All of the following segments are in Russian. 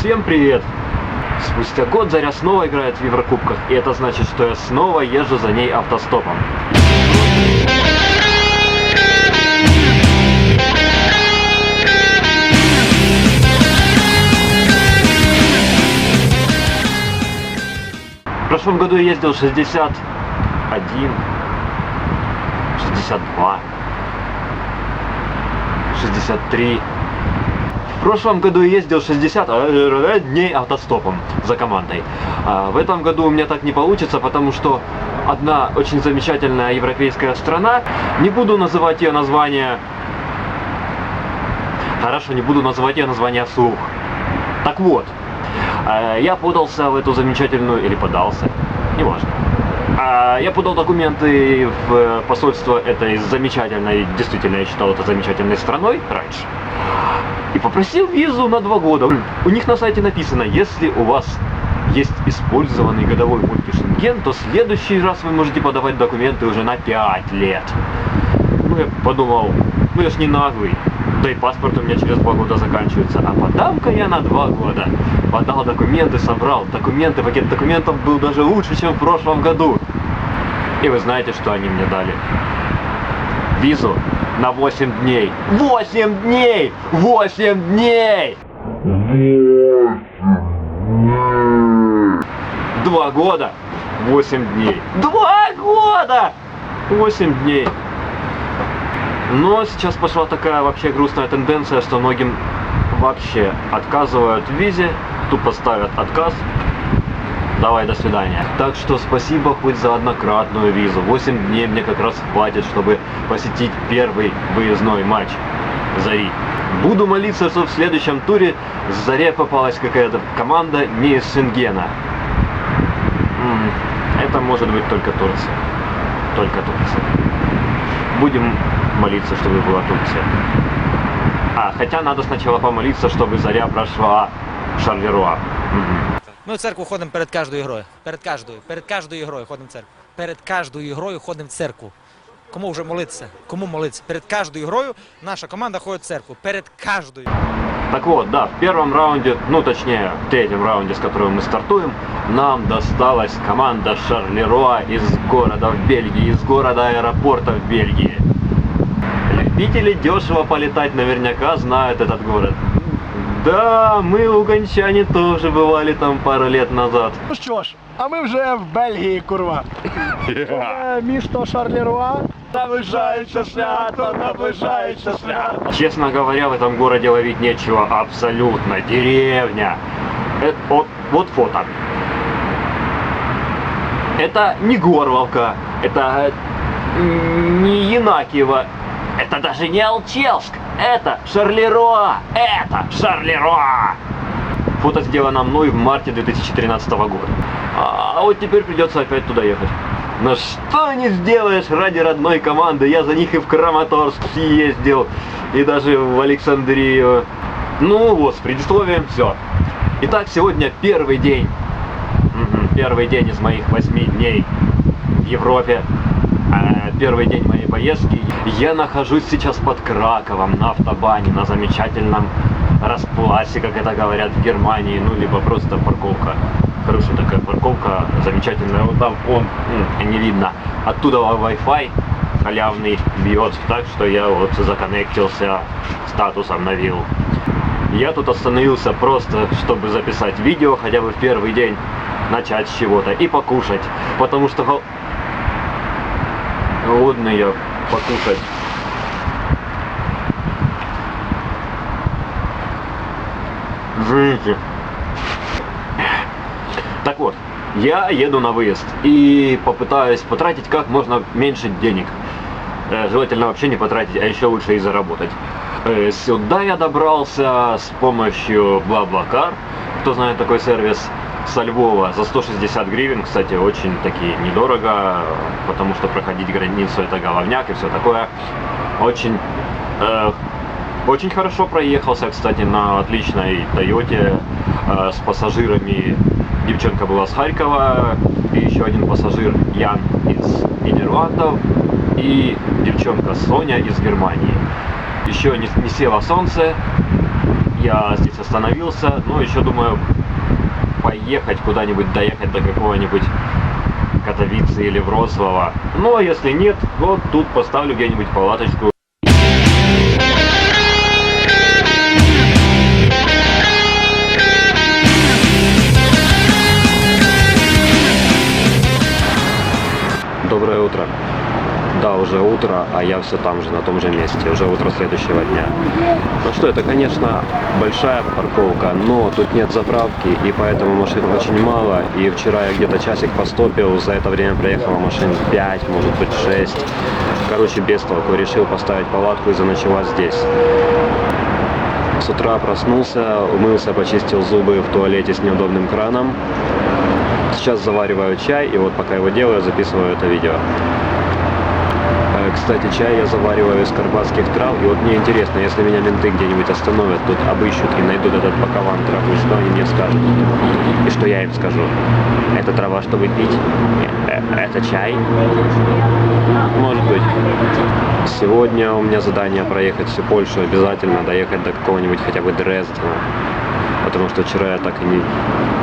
Всем привет! Спустя год Заря снова играет в Еврокубках, и это значит, что я снова езжу за ней автостопом. В прошлом году я ездил 61, 62, 63. В прошлом году я ездил 60 э, дней автостопом за командой. А в этом году у меня так не получится, потому что одна очень замечательная европейская страна, не буду называть ее название... Хорошо, не буду называть ее название вслух. Так вот, э, я подался в эту замечательную, или подался, неважно. А, Я подал документы в посольство этой замечательной, действительно я считал это замечательной страной раньше. И попросил визу на два года. У них на сайте написано, если у вас есть использованный годовой пункт Шенген, то следующий раз вы можете подавать документы уже на 5 лет. Ну, я подумал, ну я ж не наглый. Да и паспорт у меня через два года заканчивается. А подам-ка я на два года. Подал документы, собрал документы. Пакет документов был даже лучше, чем в прошлом году. И вы знаете, что они мне дали? Визу на 8 дней. 8 дней! 8 дней! Два года, 8 дней. Два года! 8 дней. Но сейчас пошла такая вообще грустная тенденция, что многим вообще отказывают в визе, тупо ставят отказ. Давай, до свидания. Так что спасибо хоть за однократную визу. 8 дней мне как раз хватит, чтобы посетить первый выездной матч Зари. Буду молиться, что в следующем туре Заре попалась какая-то команда не из Шенгена. М, Это может быть только Турция. Только Турция. Будем молиться, чтобы была Турция. А, хотя надо сначала помолиться, чтобы Заря прошла Шарлеруа. Ми в церкву ходимо перед кожною грою. Перед кожною. Перед кожною грою ходимо в церкву. Перед кожною грою ходимо в церкву. Кому вже молитися? Кому молитися? Перед кожною грою наша команда ходить в церкву. Перед кожною. Так вот, да, в первом раунде, ну точнее, в третьем раунде, с которого мы стартуем, нам досталась команда Шарлеруа из города в Бельгии, из города аэропорта в Бельгии. Любители дешево полетать наверняка знают этот город. Да, мы, луганчане, тоже бывали там пару лет назад. Ну що ж, а ми вже в Бельгії, курва. Це місто Шарлеруа. Наближається свято, наближається свято. Честно говоря, в этом городе ловить нечего абсолютно. Деревня. Э, вот, вот фото. Это не Горловка, это э, не Янакиево, это даже не Алчевск, это Шарлеруа, это Шарлеруа. Фото сделано мной в марте 2013 года. А вот теперь придется опять туда ехать. Но что не сделаешь ради родной команды. Я за них и в Краматорск съездил, и даже в Александрию. Ну вот, с предисловием все. Итак, сегодня первый день. Первый день из моих восьми дней в Европе. Первый день моей поездки. Я нахожусь сейчас под Краковом на автобане, на замечательном распласе, как это говорят в Германии, ну, либо просто парковка. Хорошая такая парковка, замечательная. Вот там, он, не видно. Оттуда Wi-Fi халявный бьет, так что я вот законнектился, статус обновил. Я тут остановился просто, чтобы записать видео, хотя бы в первый день, начать с чего-то и покушать, потому что голодный я покушать. Извините. Так вот, я еду на выезд и попытаюсь потратить как можно меньше денег. Э, Желательно вообще не потратить, а еще лучше и заработать. Э, Сюда я добрался с помощью BlaBlaCar. Кто знает такой сервис? Со Львова за 160 гривен, кстати, очень таки недорого, потому что проходить границу это головняк и все такое. Очень, э, очень хорошо проехался, кстати, на отличной Тойоте э, с пассажирами. Девчонка была с Харькова, и еще один пассажир Ян из Нидерландов, и девчонка Соня из Германии. Еще не, не село солнце, Я здесь остановился, ну еще думаю поехать куда-нибудь, доехать до какого-нибудь Катовицы или Вроцлава. Ну а если нет, вот тут поставлю где-нибудь палаточку. Доброе утро. Да, уже утро, а я все там же, на том же месте, уже утро следующего дня. Ну что, это, конечно, большая парковка, но тут нет заправки, и поэтому машин очень мало. И вчера я где-то часик постопил, за это время проехало машин 5, может быть 6. Короче, без толку. Решил поставить палатку и заночевать здесь. С утра проснулся, умылся, почистил зубы в туалете с неудобным краном. Сейчас завариваю чай, и вот пока его делаю, записываю это видео. Кстати, чай я завариваю из карпатских трав, и вот мне интересно, если меня менты где-нибудь остановят, тут обыщут и найдут этот пакован травы, что они мне скажут? И что я им скажу? Это трава, чтобы пить? Э, э, Это чай? Может быть. Сегодня у меня задание проехать всю Польшу, обязательно доехать до какого-нибудь хотя бы Дрездена. Потому что вчера я так и не,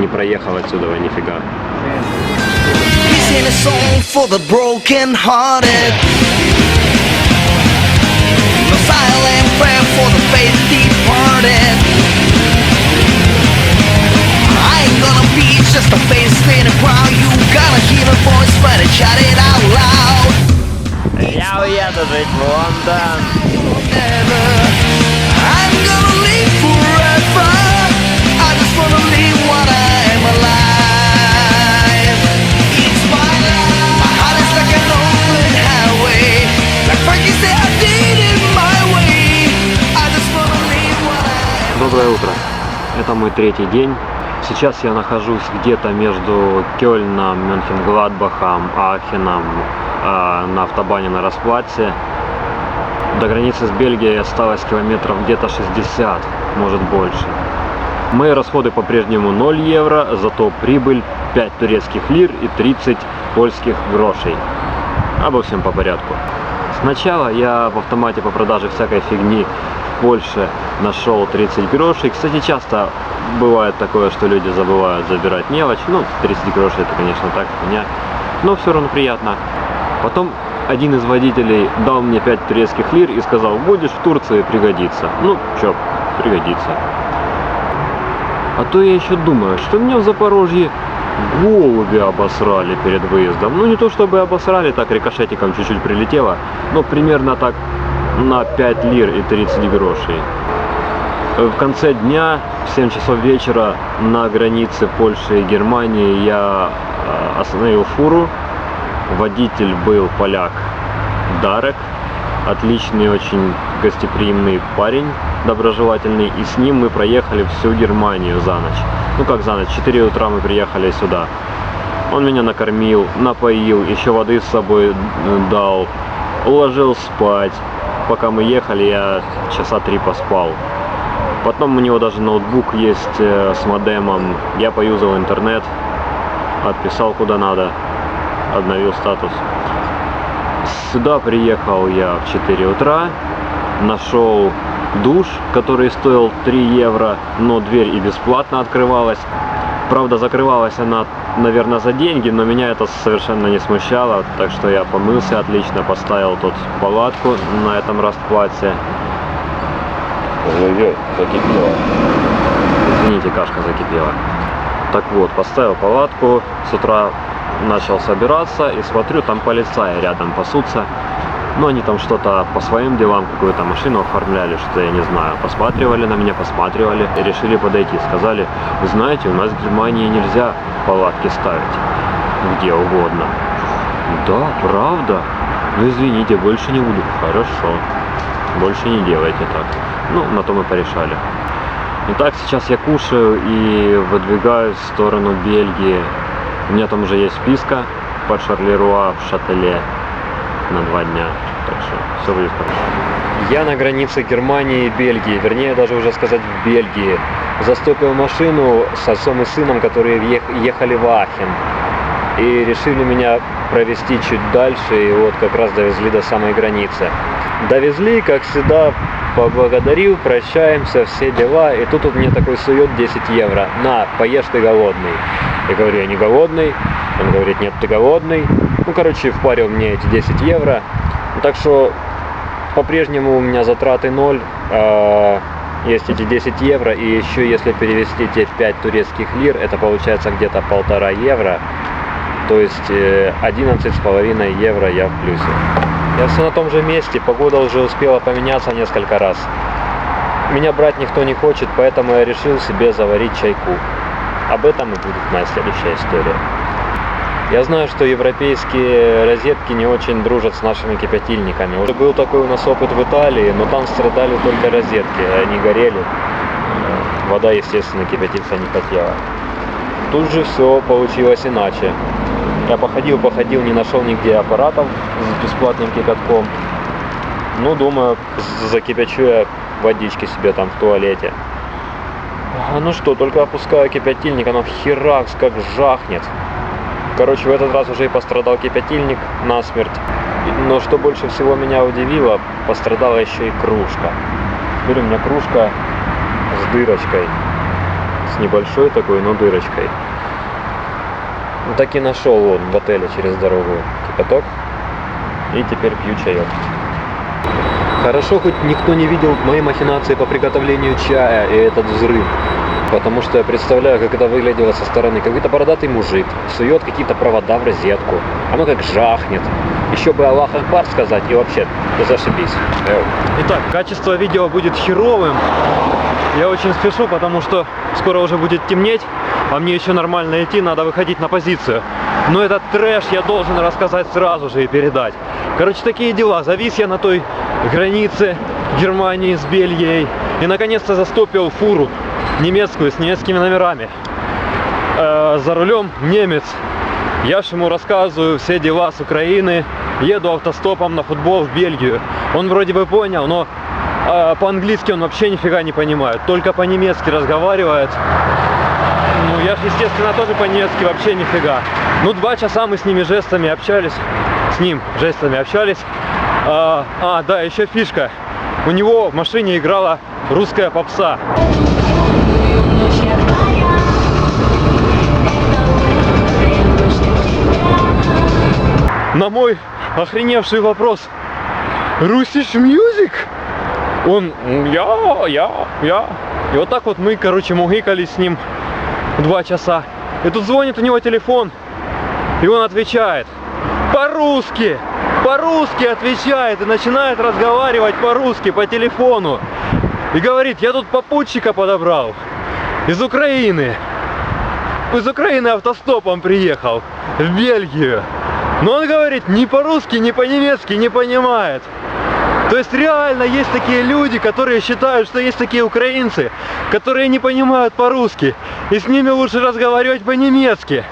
не проехал отсюда нифига. Ain't a song for the broken hearted. silent prayer for the faith departed. I ain't gonna be just a face. You gotta hear voice, shout it out loud. I'm gonna leave for. Доброе утро. Это мой третий день. Сейчас я нахожусь где-то между Кёльном, Мюнхен-Гладбахом, Ахеном э, на автобане на Расплате. До границы с Бельгией осталось километров где-то 60, может больше. Мои расходы по-прежнему 0 евро, зато прибыль 5 турецких лир и 30 польских грошей. Обо всем по порядку. Сначала я в автомате по продаже всякой фигни в Польше нашел 30 грошей. Кстати, часто бывает такое, что люди забывают забирать мелочь. Ну, 30 грошей это, конечно, так, меня. Но все равно приятно. Потом один из водителей дал мне 5 турецких лир и сказал, будешь в Турции, пригодится. Ну, чё, пригодится. А то я еще думаю, что меня в Запорожье голуби обосрали перед выездом. Ну не то чтобы обосрали, так рикошетиком чуть-чуть прилетело, но примерно так на 5 лир и 30 грошей. В конце дня, в 7 часов вечера, на границе Польши и Германии я э, остановил фуру. Водитель был поляк Дарек, отличный, очень гостеприимный парень, доброжелательный, и с ним мы проехали всю Германию за ночь. Ну как за ночь, в 4 утра мы приехали сюда. Он меня накормил, напоил, еще воды с собой э, дал, уложил спать. Пока мы ехали, я часа три поспал. Потом у него даже ноутбук есть э, с модемом. Я поюзал интернет, отписал куда надо, обновил статус. Сюда приехал я в 4 утра, нашел душ, который стоил 3 евро, но дверь и бесплатно открывалась. Правда, закрывалась она, наверное, за деньги, но меня это совершенно не смущало, так что я помылся отлично, поставил тут палатку на этом расплате. Закипело. Извините, кашка закипела. Так вот, поставил палатку, с утра начал собираться и смотрю, там полицаи рядом пасутся. Ну, они там что-то по своим делам, какую-то машину оформляли, что я не знаю. Посматривали на меня, посматривали и решили подойти. Сказали, вы знаете, у нас в Германии нельзя палатки ставить где угодно. Да, правда? Ну, извините, больше не буду. Хорошо. Больше не делайте так. Ну, на то мы порешали. Итак, сейчас я кушаю и выдвигаюсь в сторону Бельгии. У меня там уже есть списка по Шарлеруа в Шателе на два дня. Так что все будет хорошо. Я на границе Германии и Бельгии, вернее даже уже сказать в Бельгии. Застопил машину с отцом и сыном, которые ехали в Ахен. И решили меня провести чуть дальше, и вот как раз довезли до самой границы. Довезли, как всегда, поблагодарил, прощаемся, все дела. И тут он мне такой сует 10 евро. На, поешь ты голодный. Я говорю, я не голодный. Он говорит, нет, ты голодный. Ну, короче, впарил мне эти 10 евро. Так что по-прежнему у меня затраты ноль. А, Есть эти 10 евро, и еще если перевести те в 5 турецких лир, это получается где-то полтора евро. То есть э, 11,5 евро я в плюсе. Я все на том же месте, погода уже успела поменяться несколько раз. Меня брать никто не хочет, поэтому я решил себе заварить чайку. Об этом и будет моя следующая история. Я знаю, что европейские розетки не очень дружат с нашими кипятильниками. Уже был такой у нас опыт в Италии, но там страдали только розетки, они горели. Вода, естественно, кипятиться не хотела. Тут же все получилось иначе. Я походил, походил, не нашел нигде аппаратов с бесплатным кипятком. Ну, думаю, закипячу я водички себе там в туалете. Ну что, только опускаю кипятильник, оно херакс как жахнет. Короче, в этот раз уже и пострадал кипятильник насмерть. Но что больше всего меня удивило, пострадала еще и кружка. Теперь у меня кружка с дырочкой. С небольшой такой, но дырочкой. Ну, так и нашел он в отеле через дорогу кипяток. И теперь пью чаек. Хорошо, хоть никто не видел мои махинации по приготовлению чая и этот взрыв. Потому что я представляю, как это выглядело со стороны. Какой-то бородатый мужик сует какие-то провода в розетку. Оно как жахнет. Еще бы Аллах Акбар сказать и вообще, да зашибись. Итак, качество видео будет херовым. Я очень спешу, потому что скоро уже будет темнеть, а мне еще нормально идти, надо выходить на позицию. Но этот трэш я должен рассказать сразу же и передать. Короче, такие дела. Завис я на той границе Германии с Бельгией и наконец-то застопил фуру немецкую с немецкими номерами. Э, за рулем немец. Я ж ему рассказываю все дела с Украины, еду автостопом на футбол в Бельгию. Он вроде бы понял, но э, по-английски он вообще нифига не понимает, только по-немецки разговаривает. Ну, я ж, естественно, тоже по-немецки вообще нифига. Ну, два часа мы с ними жестами общались. С ним жестами общались. А, а, да, еще фишка. У него в машине играла русская попса. На мой охреневший вопрос Русиш Мьюзик? Он, «М, я, я, я. И вот так вот мы, короче, мугикались с ним два часа. И тут звонит у него телефон, и он отвечает по-русски, по-русски отвечает и начинает разговаривать по-русски по телефону. И говорит, я тут попутчика подобрал из Украины. Из Украины автостопом приехал в Бельгию. Но он говорит ни по-русски, ни по-немецки не понимает. То есть реально есть такие люди, которые считают, что есть такие украинцы, которые не понимают по-русски. И с ними лучше разговаривать по-немецки.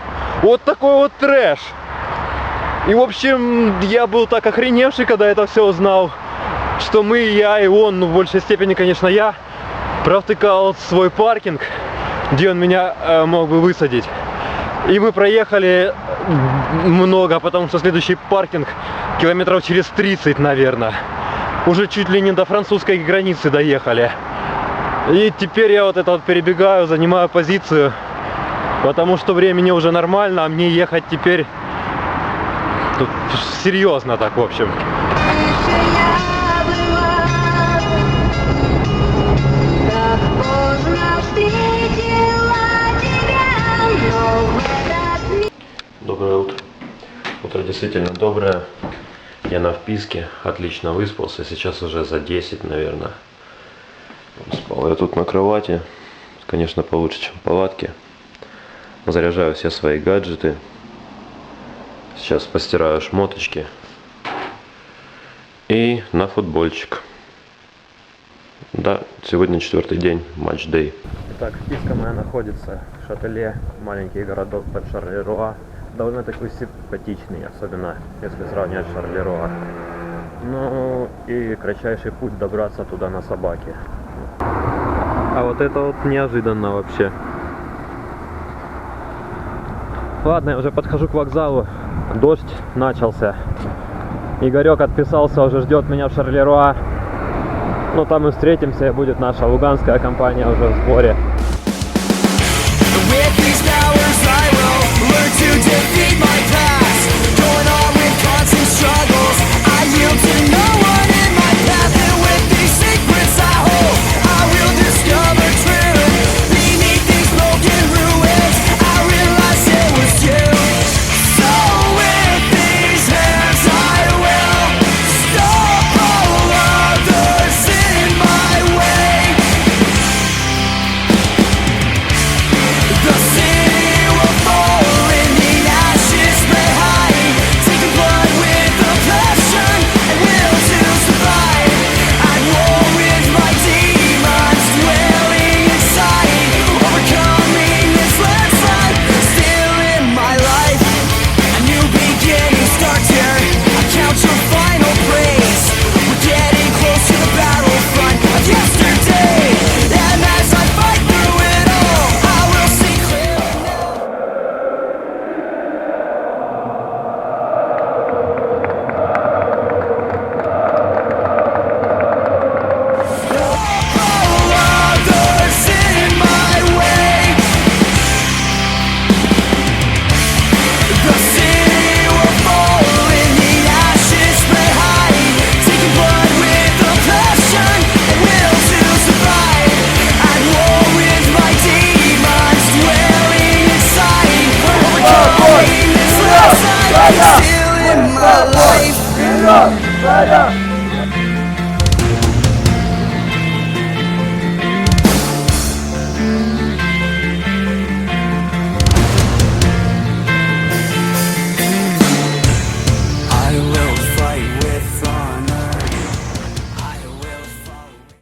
Вот такой вот трэш. И в общем, я был так охреневший, когда это все узнал, что мы, я и он, ну в большей степени, конечно, я, провтыкал свой паркинг, где он меня э, мог бы высадить. И мы проехали много, потому что следующий паркинг километров через 30, наверное. Уже чуть ли не до французской границы доехали. И теперь я вот это вот перебегаю, занимаю позицию, потому что времени уже нормально, а мне ехать теперь тут серьезно так, в общем. Доброе утро. Утро действительно доброе. Я на вписке, отлично выспался. Сейчас уже за 10, наверное. Спал я тут на кровати. Конечно, получше, чем в палатке. Заряжаю все свои гаджеты. Сейчас постираю шмоточки. И на футбольчик. Да, сегодня четвертый день, матч-дэй. Итак, вписка моя находится в Шателе, маленький городок под Шарлеруа. Довольно такой симпатичный, особенно если сравнивать Шарлеруа. Ну и кратчайший путь добраться туда на собаке. А вот это вот неожиданно вообще. Ладно, я уже подхожу к вокзалу. Дождь начался. Игорек отписался, уже ждет меня в Шарлеруа. Ну там и встретимся, и будет наша луганская компания уже в сборе.